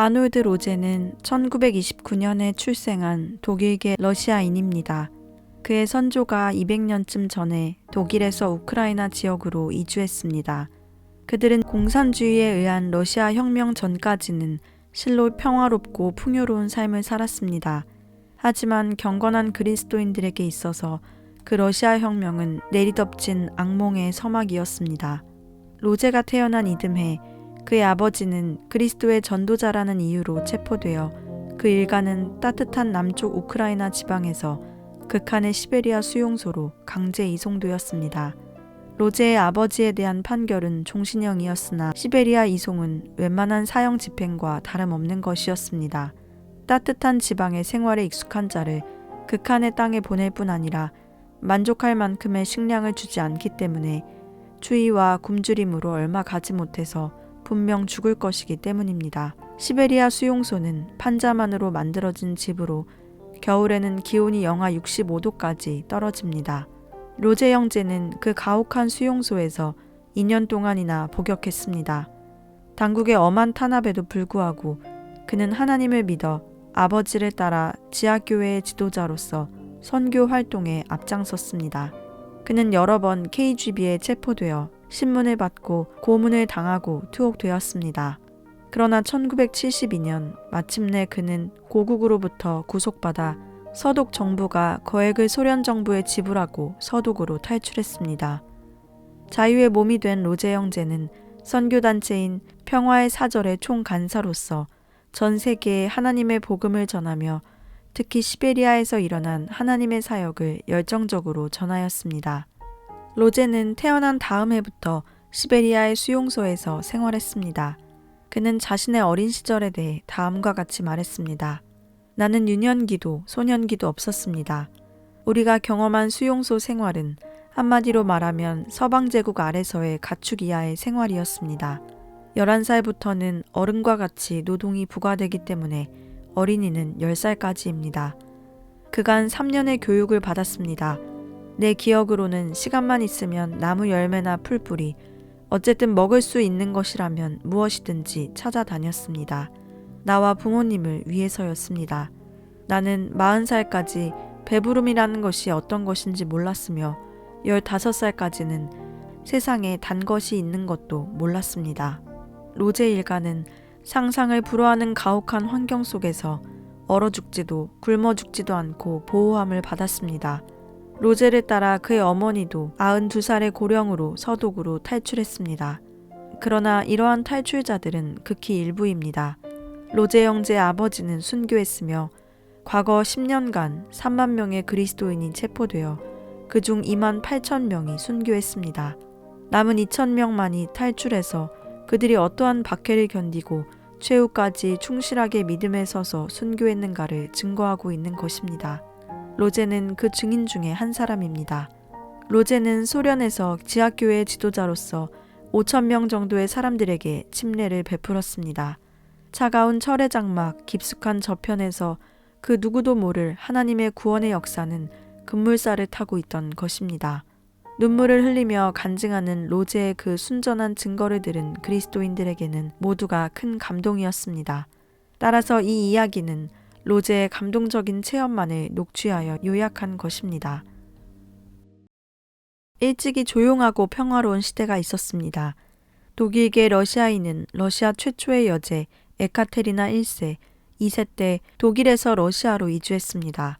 아놀드 로제는 1929년에 출생한 독일계 러시아인입니다. 그의 선조가 200년쯤 전에 독일에서 우크라이나 지역으로 이주했습니다. 그들은 공산주의에 의한 러시아 혁명 전까지는 실로 평화롭고 풍요로운 삶을 살았습니다. 하지만 경건한 그리스도인들에게 있어서 그 러시아 혁명은 내리덮친 악몽의 서막이었습니다. 로제가 태어난 이듬해 그의 아버지는 그리스도의 전도자라는 이유로 체포되어 그 일가는 따뜻한 남쪽 우크라이나 지방에서 극한의 시베리아 수용소로 강제 이송되었습니다. 로제의 아버지에 대한 판결은 종신형이었으나 시베리아 이송은 웬만한 사형 집행과 다름없는 것이었습니다. 따뜻한 지방의 생활에 익숙한 자를 극한의 땅에 보낼 뿐 아니라 만족할 만큼의 식량을 주지 않기 때문에 추위와 굶주림으로 얼마 가지 못해서 분명 죽을 것이기 때문입니다. 시베리아 수용소는 판자만으로 만들어진 집으로 겨울에는 기온이 영하 65도까지 떨어집니다. 로제 형제는 그 가혹한 수용소에서 2년 동안이나 복역했습니다. 당국의 엄한 탄압에도 불구하고 그는 하나님을 믿어 아버지를 따라 지하교회의 지도자로서 선교 활동에 앞장섰습니다. 그는 여러 번 KGB에 체포되어 신문을 받고 고문을 당하고 투옥되었습니다. 그러나 1972년 마침내 그는 고국으로부터 구속받아 서독 정부가 거액을 소련 정부에 지불하고 서독으로 탈출했습니다. 자유의 몸이 된 로제 형제는 선교단체인 평화의 사절의 총간사로서 전 세계에 하나님의 복음을 전하며 특히 시베리아에서 일어난 하나님의 사역을 열정적으로 전하였습니다. 로제는 태어난 다음 해부터 시베리아의 수용소에서 생활했습니다. 그는 자신의 어린 시절에 대해 다음과 같이 말했습니다. 나는 유년기도 소년기도 없었습니다. 우리가 경험한 수용소 생활은 한마디로 말하면 서방제국 아래서의 가축 이하의 생활이었습니다. 11살부터는 어른과 같이 노동이 부과되기 때문에 어린이는 10살까지입니다. 그간 3년의 교육을 받았습니다. 내 기억으로는 시간만 있으면 나무 열매나 풀뿌리, 어쨌든 먹을 수 있는 것이라면 무엇이든지 찾아다녔습니다. 나와 부모님을 위해서였습니다. 나는 40살까지 배부름이라는 것이 어떤 것인지 몰랐으며 15살까지는 세상에 단 것이 있는 것도 몰랐습니다. 로제 일가는 상상을 불허하는 가혹한 환경 속에서 얼어 죽지도 굶어 죽지도 않고 보호함을 받았습니다. 로제를 따라 그의 어머니도 92살의 고령으로 서독으로 탈출했습니다. 그러나 이러한 탈출자들은 극히 일부입니다. 로제 형제의 아버지는 순교했으며 과거 10년간 3만 명의 그리스도인이 체포되어 그중 2만 8천 명이 순교했습니다. 남은 2천 명만이 탈출해서 그들이 어떠한 박해를 견디고 최후까지 충실하게 믿음에 서서 순교했는가를 증거하고 있는 것입니다. 로제는 그 증인 중에 한 사람입니다. 로제는 소련에서 지하교회 지도자로서 5천 명 정도의 사람들에게 침례를 베풀었습니다. 차가운 철의 장막 깊숙한 저편에서 그 누구도 모를 하나님의 구원의 역사는 급물살을 타고 있던 것입니다. 눈물을 흘리며 간증하는 로제의 그 순전한 증거를 들은 그리스도인들에게는 모두가 큰 감동이었습니다. 따라서 이 이야기는 로제의 감동적인 체험만을 녹취하여 요약한 것입니다. 일찍이 조용하고 평화로운 시대가 있었습니다. 독일계 러시아인은 러시아 최초의 여제 에카테리나 1세, 2세 때 독일에서 러시아로 이주했습니다.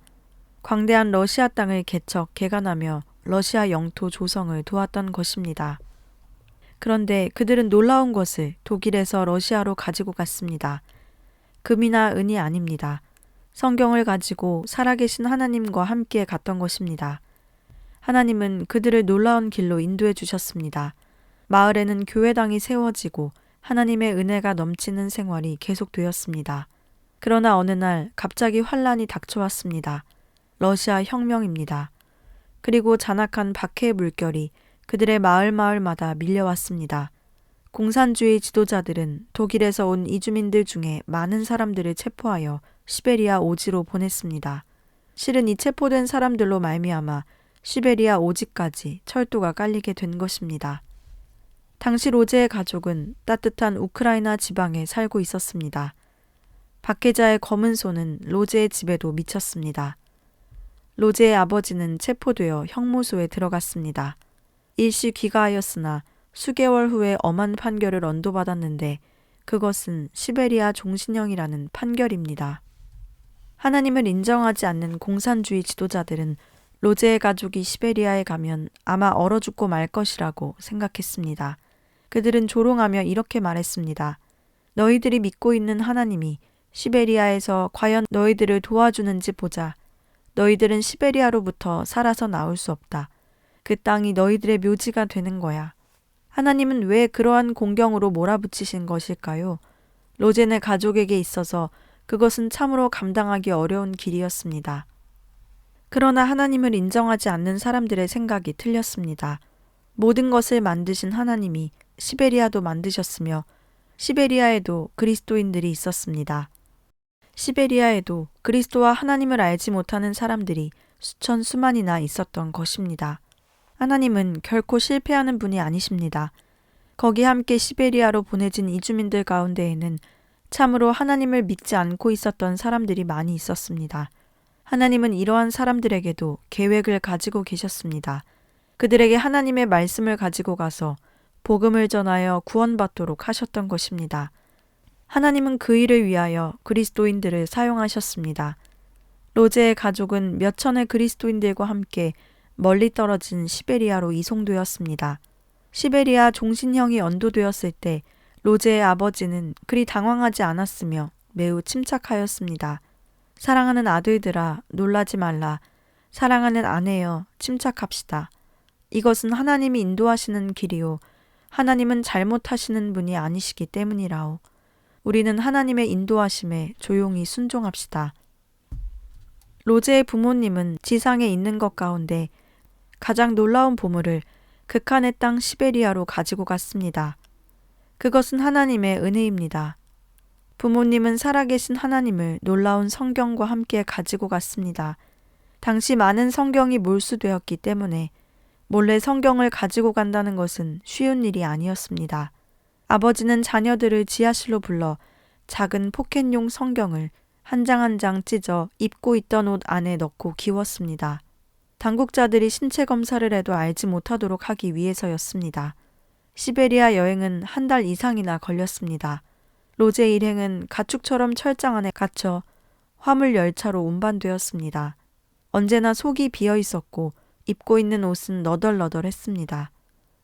광대한 러시아 땅을 개척, 개간하며 러시아 영토 조성을 도왔던 것입니다. 그런데 그들은 놀라운 것을 독일에서 러시아로 가지고 갔습니다. 금이나 은이 아닙니다. 성경을 가지고 살아계신 하나님과 함께 갔던 것입니다. 하나님은 그들을 놀라운 길로 인도해 주셨습니다. 마을에는 교회당이 세워지고 하나님의 은혜가 넘치는 생활이 계속되었습니다. 그러나 어느 날 갑자기 환란이 닥쳐왔습니다. 러시아 혁명입니다. 그리고 잔악한 박해의 물결이 그들의 마을 마을마다 밀려왔습니다. 공산주의 지도자들은 독일에서 온 이주민들 중에 많은 사람들을 체포하여 시베리아 오지로 보냈습니다. 실은 이 체포된 사람들로 말미암아 시베리아 오지까지 철도가 깔리게 된 것입니다. 당시 로제의 가족은 따뜻한 우크라이나 지방에 살고 있었습니다. 박해자의 검은 손은 로제의 집에도 미쳤습니다. 로제의 아버지는 체포되어 형무소에 들어갔습니다. 일시 귀가하였으나 수개월 후에 엄한 판결을 언도받았는데 그것은 시베리아 종신형이라는 판결입니다. 하나님을 인정하지 않는 공산주의 지도자들은 로제의 가족이 시베리아에 가면 아마 얼어 죽고 말 것이라고 생각했습니다. 그들은 조롱하며 이렇게 말했습니다. 너희들이 믿고 있는 하나님이 시베리아에서 과연 너희들을 도와주는지 보자. 너희들은 시베리아로부터 살아서 나올 수 없다. 그 땅이 너희들의 묘지가 되는 거야. 하나님은 왜 그러한 공경으로 몰아붙이신 것일까요? 로젠의 가족에게 있어서 그것은 참으로 감당하기 어려운 길이었습니다. 그러나 하나님을 인정하지 않는 사람들의 생각이 틀렸습니다. 모든 것을 만드신 하나님이 시베리아도 만드셨으며 시베리아에도 그리스도인들이 있었습니다. 시베리아에도 그리스도와 하나님을 알지 못하는 사람들이 수천 수만이나 있었던 것입니다. 하나님은 결코 실패하는 분이 아니십니다. 거기 함께 시베리아로 보내진 이주민들 가운데에는 참으로 하나님을 믿지 않고 있었던 사람들이 많이 있었습니다. 하나님은 이러한 사람들에게도 계획을 가지고 계셨습니다. 그들에게 하나님의 말씀을 가지고 가서 복음을 전하여 구원받도록 하셨던 것입니다. 하나님은 그 일을 위하여 그리스도인들을 사용하셨습니다. 로제의 가족은 몇 천의 그리스도인들과 함께 멀리 떨어진 시베리아로 이송되었습니다. 시베리아 종신형이 언도되었을 때 로제의 아버지는 그리 당황하지 않았으며 매우 침착하였습니다. 사랑하는 아들들아, 놀라지 말라. 사랑하는 아내여, 침착합시다. 이것은 하나님이 인도하시는 길이요. 하나님은 잘못하시는 분이 아니시기 때문이라오. 우리는 하나님의 인도하심에 조용히 순종합시다. 로제의 부모님은 지상에 있는 것 가운데 가장 놀라운 보물을 극한의 땅 시베리아로 가지고 갔습니다. 그것은 하나님의 은혜입니다. 부모님은 살아계신 하나님을 놀라운 성경과 함께 가지고 갔습니다. 당시 많은 성경이 몰수되었기 때문에 몰래 성경을 가지고 간다는 것은 쉬운 일이 아니었습니다. 아버지는 자녀들을 지하실로 불러 작은 포켓용 성경을 한 장 한 장 찢어 입고 있던 옷 안에 넣고 기웠습니다. 당국자들이 신체 검사를 해도 알지 못하도록 하기 위해서였습니다. 시베리아 여행은 한 달 이상이나 걸렸습니다. 로제 일행은 가축처럼 철장 안에 갇혀 화물 열차로 운반되었습니다. 언제나 속이 비어 있었고 입고 있는 옷은 너덜너덜했습니다.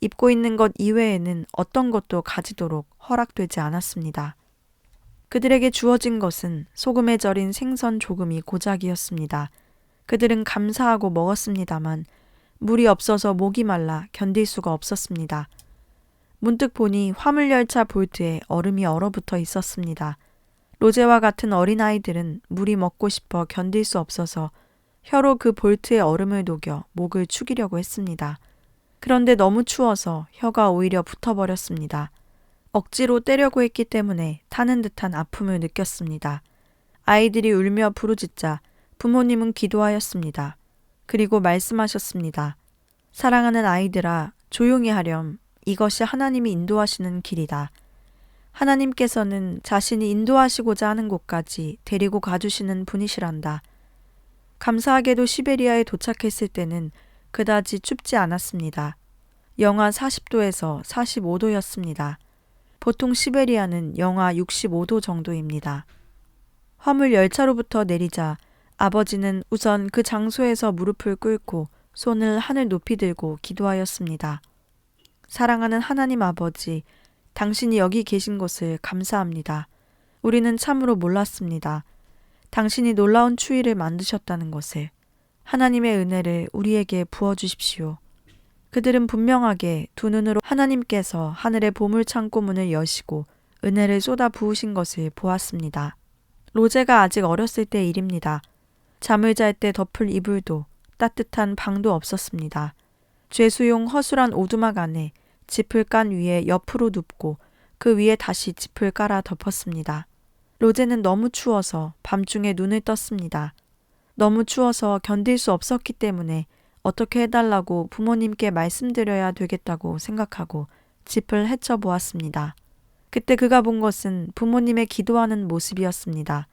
입고 있는 것 이외에는 어떤 것도 가지도록 허락되지 않았습니다. 그들에게 주어진 것은 소금에 절인 생선 조금이 고작이었습니다. 그들은 감사하고 먹었습니다만 물이 없어서 목이 말라 견딜 수가 없었습니다. 문득 보니 화물열차 볼트에 얼음이 얼어붙어 있었습니다. 로제와 같은 어린아이들은 물이 먹고 싶어 견딜 수 없어서 혀로 그 볼트의 얼음을 녹여 목을 축이려고 했습니다. 그런데 너무 추워서 혀가 오히려 붙어버렸습니다. 억지로 떼려고 했기 때문에 타는 듯한 아픔을 느꼈습니다. 아이들이 울며 부르짖자 부모님은 기도하였습니다. 그리고 말씀하셨습니다. 사랑하는 아이들아, 조용히 하렴. 이것이 하나님이 인도하시는 길이다. 하나님께서는 자신이 인도하시고자 하는 곳까지 데리고 가주시는 분이시란다. 감사하게도 시베리아에 도착했을 때는 그다지 춥지 않았습니다. 영하 40도에서 45도였습니다. 보통 시베리아는 영하 65도 정도입니다. 화물 열차로부터 내리자 아버지는 우선 그 장소에서 무릎을 꿇고 손을 하늘 높이 들고 기도하였습니다. 사랑하는 하나님 아버지, 당신이 여기 계신 것을 감사합니다. 우리는 참으로 몰랐습니다. 당신이 놀라운 추위를 만드셨다는 것을 하나님의 은혜를 우리에게 부어 주십시오. 그들은 분명하게 두 눈으로 하나님께서 하늘의 보물 창고 문을 여시고 은혜를 쏟아 부으신 것을 보았습니다. 로제가 아직 어렸을 때 일입니다. 잠을 잘 때 덮을 이불도 따뜻한 방도 없었습니다. 죄수용 허술한 오두막 안에 짚을 깐 위에 옆으로 눕고 그 위에 다시 짚을 깔아 덮었습니다. 로제는 너무 추워서 밤중에 눈을 떴습니다. 너무 추워서 견딜 수 없었기 때문에 어떻게 해달라고 부모님께 말씀드려야 되겠다고 생각하고 짚을 헤쳐 보았습니다. 그때 그가 본 것은 부모님의 기도하는 모습이었습니다.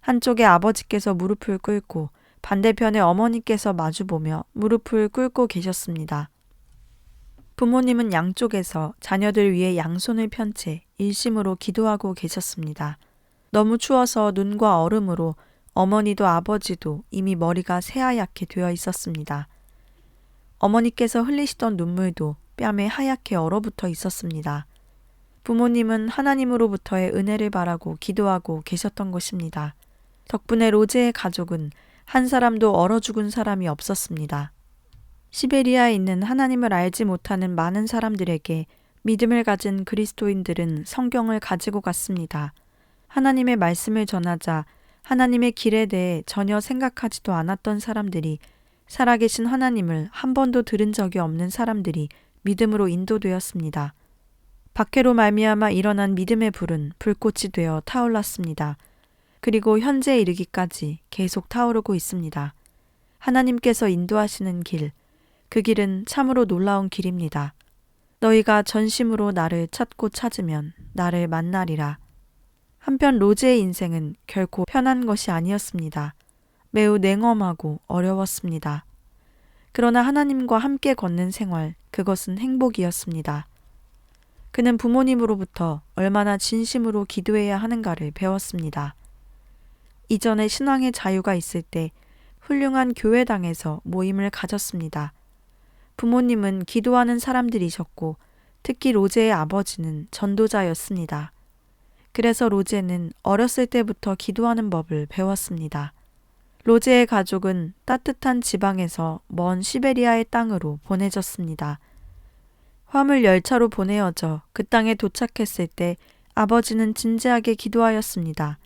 한쪽에 아버지께서 무릎을 꿇고 반대편에 어머니께서 마주보며 무릎을 꿇고 계셨습니다. 부모님은 양쪽에서 자녀들 위해 양손을 편 채 일심으로 기도하고 계셨습니다. 너무 추워서 눈과 얼음으로 어머니도 아버지도 이미 머리가 새하얗게 되어 있었습니다. 어머니께서 흘리시던 눈물도 뺨에 하얗게 얼어붙어 있었습니다. 부모님은 하나님으로부터의 은혜를 바라고 기도하고 계셨던 것입니다. 덕분에 로제의 가족은 한 사람도 얼어 죽은 사람이 없었습니다. 시베리아에 있는 하나님을 알지 못하는 많은 사람들에게 믿음을 가진 그리스도인들은 성경을 가지고 갔습니다. 하나님의 말씀을 전하자 하나님의 길에 대해 전혀 생각하지도 않았던 사람들이 살아계신 하나님을 한 번도 들은 적이 없는 사람들이 믿음으로 인도되었습니다. 박해로 말미암아 일어난 믿음의 불은 불꽃이 되어 타올랐습니다. 그리고 현재 이르기까지 계속 타오르고 있습니다. 하나님께서 인도하시는 길, 그 길은 참으로 놀라운 길입니다. 너희가 전심으로 나를 찾고 찾으면 나를 만나리라. 한편 로즈의 인생은 결코 편한 것이 아니었습니다. 매우 냉엄하고 어려웠습니다. 그러나 하나님과 함께 걷는 생활, 그것은 행복이었습니다. 그는 부모님으로부터 얼마나 진심으로 기도해야 하는가를 배웠습니다. 이전에 신앙의 자유가 있을 때 훌륭한 교회당에서 모임을 가졌습니다. 부모님은 기도하는 사람들이셨고 특히 로제의 아버지는 전도자였습니다. 그래서 로제는 어렸을 때부터 기도하는 법을 배웠습니다. 로제의 가족은 따뜻한 지방에서 먼 시베리아의 땅으로 보내졌습니다. 화물 열차로 보내어져 그 땅에 도착했을 때 아버지는 진지하게 기도하였습니다.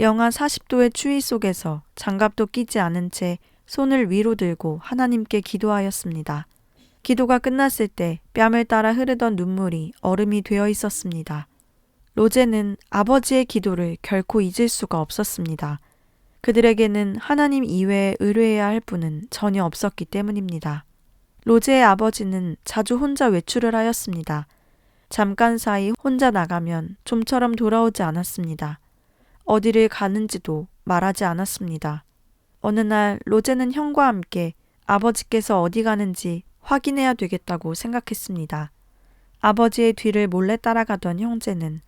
영하 40도의 추위 속에서 장갑도 끼지 않은 채 손을 위로 들고 하나님께 기도하였습니다. 기도가 끝났을 때 뺨을 따라 흐르던 눈물이 얼음이 되어 있었습니다. 로제는 아버지의 기도를 결코 잊을 수가 없었습니다. 그들에게는 하나님 이외에 의뢰해야 할 분은 전혀 없었기 때문입니다. 로제의 아버지는 자주 혼자 외출을 하였습니다. 잠깐 사이 혼자 나가면 좀처럼 돌아오지 않았습니다. 어디를 가는지도 말하지 않았습니다. 어느 날 로제는 형과 함께 아버지께서 어디 가는지 확인해야 되겠다고 생각했습니다. 아버지의 뒤를 몰래 따라가던 형제는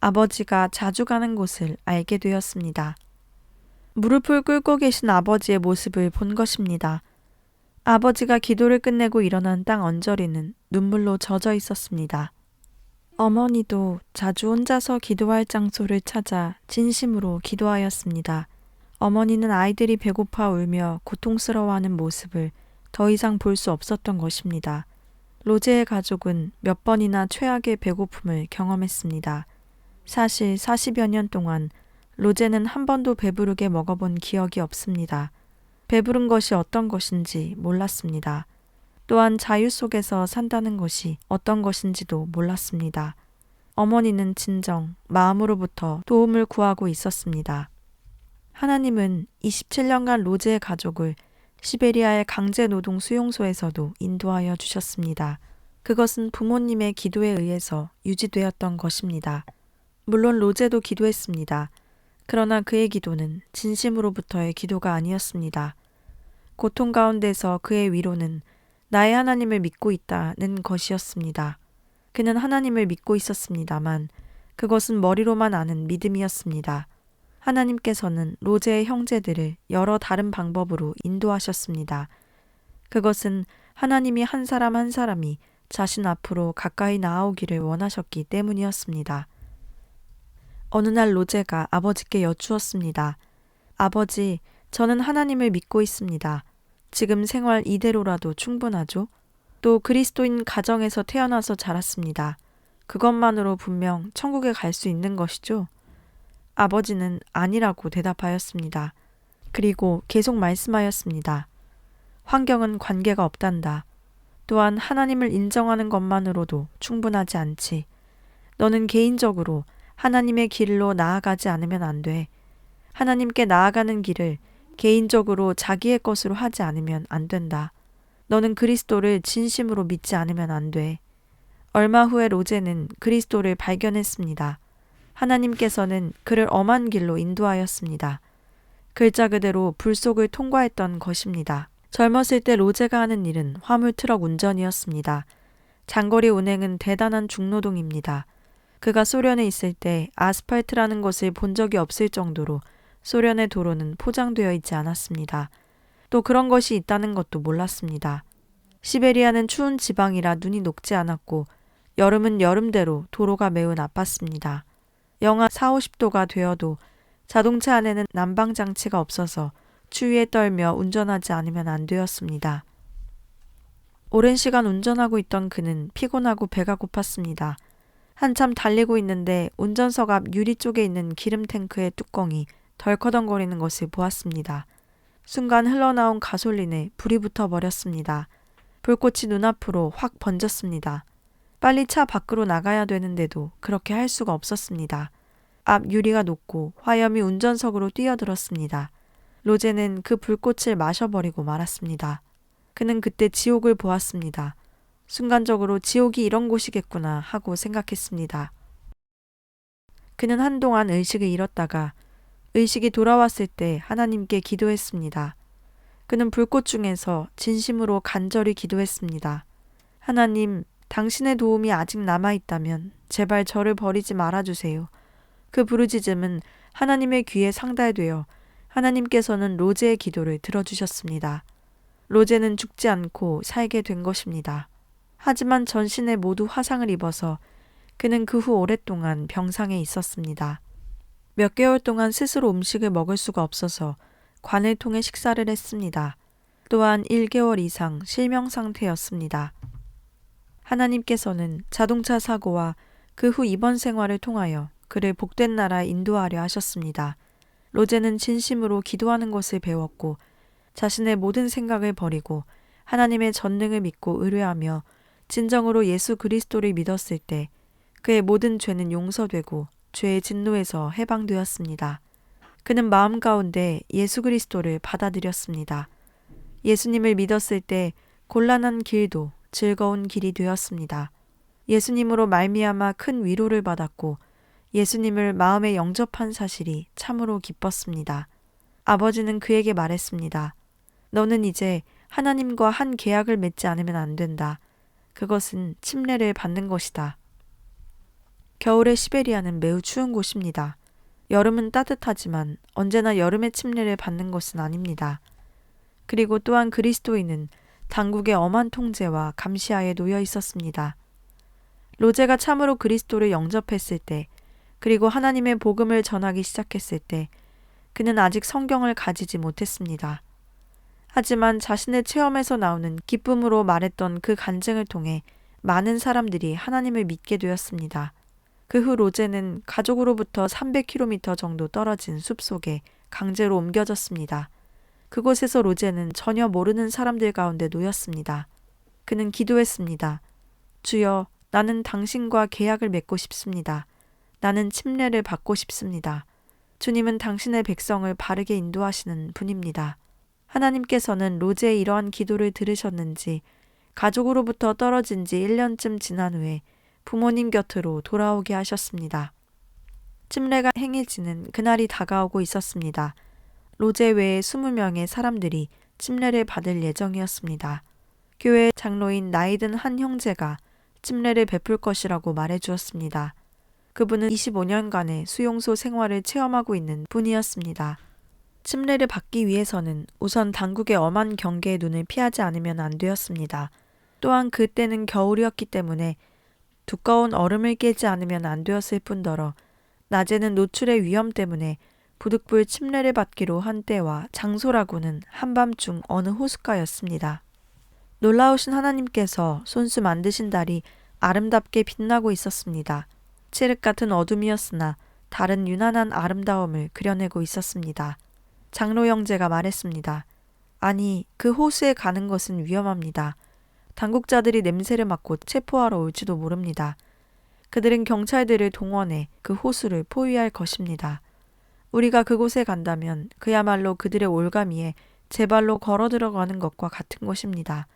아버지가 자주 가는 곳을 알게 되었습니다. 무릎을 꿇고 계신 아버지의 모습을 본 것입니다. 아버지가 기도를 끝내고 일어난 땅 언저리는 눈물로 젖어 있었습니다. 어머니도 자주 혼자서 기도할 장소를 찾아 진심으로 기도하였습니다. 어머니는 아이들이 배고파 울며 고통스러워하는 모습을 더 이상 볼 수 없었던 것입니다. 로제의 가족은 몇 번이나 최악의 배고픔을 경험했습니다. 사실 40여 년 동안 로제는 한 번도 배부르게 먹어본 기억이 없습니다. 배부른 것이 어떤 것인지 몰랐습니다. 또한 자유 속에서 산다는 것이 어떤 것인지도 몰랐습니다. 어머니는 진정 마음으로부터 도움을 구하고 있었습니다. 하나님은 27년간 로제의 가족을 시베리아의 강제 노동 수용소에서도 인도하여 주셨습니다. 그것은 부모님의 기도에 의해서 유지되었던 것입니다. 물론 로제도 기도했습니다. 그러나 그의 기도는 진심으로부터의 기도가 아니었습니다. 고통 가운데서 그의 위로는 나의 하나님을 믿고 있다는 것이었습니다. 그는 하나님을 믿고 있었습니다만 그것은 머리로만 아는 믿음이었습니다. 하나님께서는 로제의 형제들을 여러 다른 방법으로 인도하셨습니다. 그것은 하나님이 한 사람 한 사람이 자신 앞으로 가까이 나아오기를 원하셨기 때문이었습니다. 어느 날 로제가 아버지께 여쭈었습니다. 아버지, 저는 하나님을 믿고 있습니다. 지금 생활 이대로라도 충분하죠? 또 그리스도인 가정에서 태어나서 자랐습니다. 그것만으로 분명 천국에 갈 수 있는 것이죠? 아버지는 아니라고 대답하였습니다. 그리고 계속 말씀하였습니다. 환경은 관계가 없단다. 또한 하나님을 인정하는 것만으로도 충분하지 않지. 너는 개인적으로 하나님의 길로 나아가지 않으면 안 돼. 하나님께 나아가는 길을 개인적으로 자기의 것으로 하지 않으면 안 된다. 너는 그리스도를 진심으로 믿지 않으면 안 돼. 얼마 후에 로제는 그리스도를 발견했습니다. 하나님께서는 그를 엄한 길로 인도하였습니다. 글자 그대로 불 속을 통과했던 것입니다. 젊었을 때 로제가 하는 일은 화물 트럭 운전이었습니다. 장거리 운행은 대단한 중노동입니다. 그가 소련에 있을 때 아스팔트라는 것을 본 적이 없을 정도로 소련의 도로는 포장되어 있지 않았습니다. 또 그런 것이 있다는 것도 몰랐습니다. 시베리아는 추운 지방이라 눈이 녹지 않았고 여름은 여름대로 도로가 매우 나빴습니다. 영하 4, 50도가 되어도 자동차 안에는 난방 장치가 없어서 추위에 떨며 운전하지 않으면 안 되었습니다. 오랜 시간 운전하고 있던 그는 피곤하고 배가 고팠습니다. 한참 달리고 있는데 운전석 앞 유리 쪽에 있는 기름 탱크의 뚜껑이 덜커덩거리는 것을 보았습니다. 순간 흘러나온 가솔린에 불이 붙어 버렸습니다. 불꽃이 눈앞으로 확 번졌습니다. 빨리 차 밖으로 나가야 되는데도 그렇게 할 수가 없었습니다. 앞 유리가 녹고 화염이 운전석으로 뛰어들었습니다. 로제는 그 불꽃을 마셔버리고 말았습니다. 그는 그때 지옥을 보았습니다. 순간적으로 지옥이 이런 곳이겠구나 하고 생각했습니다. 그는 한동안 의식을 잃었다가 의식이 돌아왔을 때 하나님께 기도했습니다. 그는 불꽃 중에서 진심으로 간절히 기도했습니다. 하나님, 당신의 도움이 아직 남아있다면 제발 저를 버리지 말아주세요. 그 부르짖음은 하나님의 귀에 상달되어 하나님께서는 로제의 기도를 들어주셨습니다. 로제는 죽지 않고 살게 된 것입니다. 하지만 전신에 모두 화상을 입어서 그는 그 후 오랫동안 병상에 있었습니다. 몇 개월 동안 스스로 음식을 먹을 수가 없어서 관을 통해 식사를 했습니다. 또한 1개월 이상 실명 상태였습니다. 하나님께서는 자동차 사고와 그 후 입원 생활을 통하여 그를 복된 나라에 인도하려 하셨습니다. 로제는 진심으로 기도하는 것을 배웠고 자신의 모든 생각을 버리고 하나님의 전능을 믿고 의뢰하며 진정으로 예수 그리스도를 믿었을 때 그의 모든 죄는 용서되고 죄의 진노에서 해방되었습니다. 그는 마음 가운데 예수 그리스도를 받아들였습니다. 예수님을 믿었을 때 곤란한 길도 즐거운 길이 되었습니다. 예수님으로 말미암아 큰 위로를 받았고 예수님을 마음에 영접한 사실이 참으로 기뻤습니다. 아버지는 그에게 말했습니다. 너는 이제 하나님과 한 계약을 맺지 않으면 안 된다. 그것은 침례를 받는 것이다. 겨울의 시베리아는 매우 추운 곳입니다. 여름은 따뜻하지만 언제나 여름의 침례를 받는 것은 아닙니다. 그리고 또한 그리스도인은 당국의 엄한 통제와 감시하에 놓여 있었습니다. 로제가 참으로 그리스도를 영접했을 때, 그리고 하나님의 복음을 전하기 시작했을 때, 그는 아직 성경을 가지지 못했습니다. 하지만 자신의 체험에서 나오는 기쁨으로 말했던 그 간증을 통해 많은 사람들이 하나님을 믿게 되었습니다. 그 후 로제는 가족으로부터 300km 정도 떨어진 숲 속에 강제로 옮겨졌습니다. 그곳에서 로제는 전혀 모르는 사람들 가운데 놓였습니다. 그는 기도했습니다. 주여, 나는 당신과 계약을 맺고 싶습니다. 나는 침례를 받고 싶습니다. 주님은 당신의 백성을 바르게 인도하시는 분입니다. 하나님께서는 로제의 이러한 기도를 들으셨는지 가족으로부터 떨어진 지 1년쯤 지난 후에 부모님 곁으로 돌아오게 하셨습니다. 침례가 행해지는 그날이 다가오고 있었습니다. 로제 외에 20명의 사람들이 침례를 받을 예정이었습니다. 교회 장로인 나이든 한 형제가 침례를 베풀 것이라고 말해 주었습니다. 그분은 25년간의 수용소 생활을 체험하고 있는 분이었습니다. 침례를 받기 위해서는 우선 당국의 엄한 경계의 눈을 피하지 않으면 안 되었습니다. 또한 그때는 겨울이었기 때문에 두꺼운 얼음을 깨지 않으면 안 되었을 뿐더러 낮에는 노출의 위험 때문에 부득불 침례를 받기로 한 때와 장소라고는 한밤중 어느 호숫가였습니다. 놀라우신 하나님께서 손수 만드신 달이 아름답게 빛나고 있었습니다. 칠흑 같은 어둠이었으나 다른 유난한 아름다움을 그려내고 있었습니다. 장로 형제가 말했습니다. 아니, 그 호수에 가는 것은 위험합니다. 당국자들이 냄새를 맡고 체포하러 올지도 모릅니다. 그들은 경찰들을 동원해 그 호수를 포위할 것입니다. 우리가 그곳에 간다면 그야말로 그들의 올가미에 제 발로 걸어 들어가는 것과 같은 것입니다.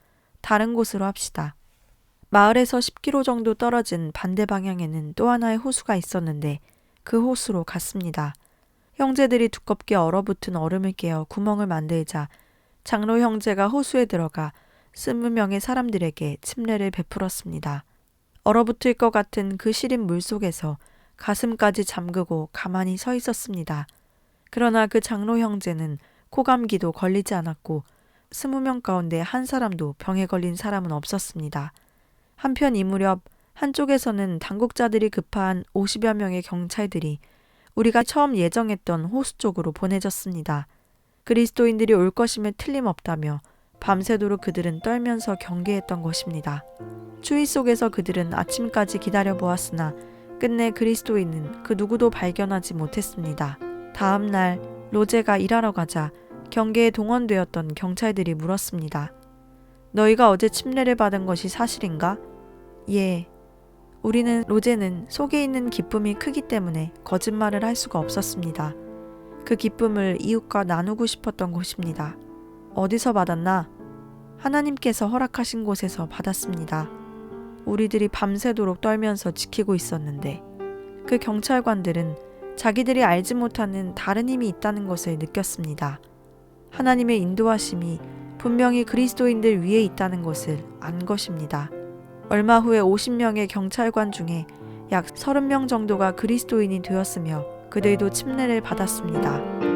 다른 곳으로 합시다. 마을에서 10km 정도 떨어진 반대 방향에는 또 하나의 호수가 있었는데 그 호수로 갔습니다. 형제들이 두껍게 얼어붙은 얼음을 깨어 구멍을 만들자 장로 형제가 호수에 들어가 스무 명의 사람들에게 침례를 베풀었습니다. 얼어붙을 것 같은 그 시린 물 속에서 가슴까지 잠그고 가만히 서 있었습니다. 그러나 그 장로 형제는 코감기도 걸리지 않았고 스무 명 가운데 한 사람도 병에 걸린 사람은 없었습니다. 한편 이 무렵 한쪽에서는 당국자들이 급한 50여 명의 경찰들이 우리가 처음 예정했던 호수 쪽으로 보내졌습니다. 그리스도인들이 올 것임에 틀림없다며 밤새도록 그들은 떨면서 경계했던 것입니다. 추위 속에서 그들은 아침까지 기다려 보았으나 끝내 그리스도인은 그 누구도 발견하지 못했습니다. 다음 날 로제가 일하러 가자 경계에 동원되었던 경찰들이 물었습니다. 너희가 어제 침례를 받은 것이 사실인가? 예. 우리는 로제는 속에 있는 기쁨이 크기 때문에 거짓말을 할 수가 없었습니다. 그 기쁨을 이웃과 나누고 싶었던 것입니다. 어디서 받았나? 하나님께서 허락하신 곳에서 받았습니다. 우리들이 밤새도록 떨면서 지키고 있었는데 그 경찰관들은 자기들이 알지 못하는 다른 힘이 있다는 것을 느꼈습니다. 하나님의 인도하심이 분명히 그리스도인들 위에 있다는 것을 안 것입니다. 얼마 후에 50명의 경찰관 중에 약 30명 정도가 그리스도인이 되었으며 그들도 침례를 받았습니다.